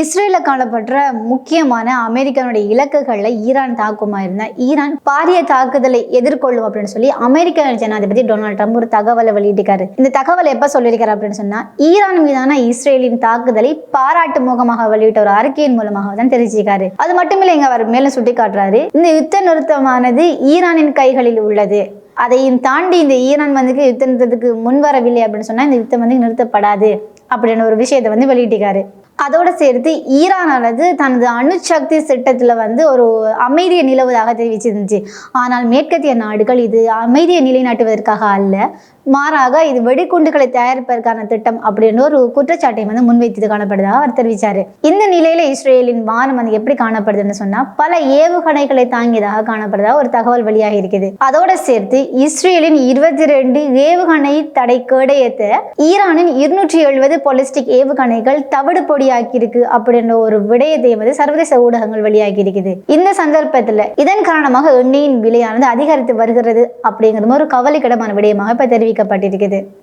இஸ்ரேல காணப்படுற முக்கியமான அமெரிக்காவுடைய இலக்குகளில் ஈரான் தாக்குமா இருந்தா ஈரான் பாரிய தாக்குதலை எதிர்கொள்ளும் அப்படின்னு சொல்லி அமெரிக்க ஜனாதிபதி டொனால்ட் ட்ரம்ப் ஒரு தகவலை வெளியிட்டிருக்காரு. இந்த தகவலை எப்ப சொல்லியிருக்காரு அப்படின்னு சொன்னா ஈரான் மீதான இஸ்ரேலின் தாக்குதலை பாராட்டு முகமாக வெளியிட்ட ஒரு அறிக்கையின் மூலமாக தான் தெரிவிச்சிருக்காரு. அது மட்டும் இல்லை இங்க அவர் மேலும் சுட்டி காட்டுறாரு இந்த யுத்த நிறுத்தமானது ஈரானின் கைகளில் உள்ளது. அதையும் தாண்டி இந்த ஈரான் வந்து யுத்த நிறுத்தத்துக்கு முன் வரவில்லை அப்படின்னு சொன்னா இந்த யுத்தம் வந்து நிறுத்தப்படாது அப்படின்னு ஒரு விஷயத்தை வந்து வெளியிட்டிருக்காரு. அதோடு சேர்த்து ஈரானானது தனது அணுசக்தி திட்டத்தில் வந்து ஒரு அமைதியை நிலவுவதாக தெரிவிச்சிருந்துச்சு. ஆனால் மேற்கத்திய நாடுகள் இது அமைதியை நிலைநாட்டுவதற்காக அல்ல மாறாக இது வெடிகுண்டுகளை தயாரிப்பதற்கான திட்டம் அப்படின்னு ஒரு குற்றச்சாட்டை வந்து முன்வைத்தது காணப்படுதாக அவர் தெரிவித்தார் இந்த நிலையில இஸ்ரேலின் வானம் வந்து எப்படி காணப்படுதுன்னு சொன்னா பல ஏவுகணைகளை தாங்கியதாக காணப்படுதாக ஒரு தகவல் வழியாக இருக்குது. அதோட சேர்த்து இஸ்ரேலின் இருபத்தி ரெண்டு ஏவுகணை தடை கேடயத்தை ஈரானின் இருநூற்றி எழுபது பொலிஸ்டிக் ஏவுகணைகள் தவிடு பொடி இருக்கு அப்படின்ற ஒரு விடயத்தை வந்து சர்வதேச ஊடகங்கள் வெளியாகி இருக்குது இந்த சந்தர்ப்பத்துல இதன் காரணமாக எண்ணெயின் விலையானது அதிகரித்து வருகிறது அப்படிங்கிறது ஒரு கவலைக்கிடமான விடயமாக இப்போ தெரிவிக்கப்பட்டிருக்குது.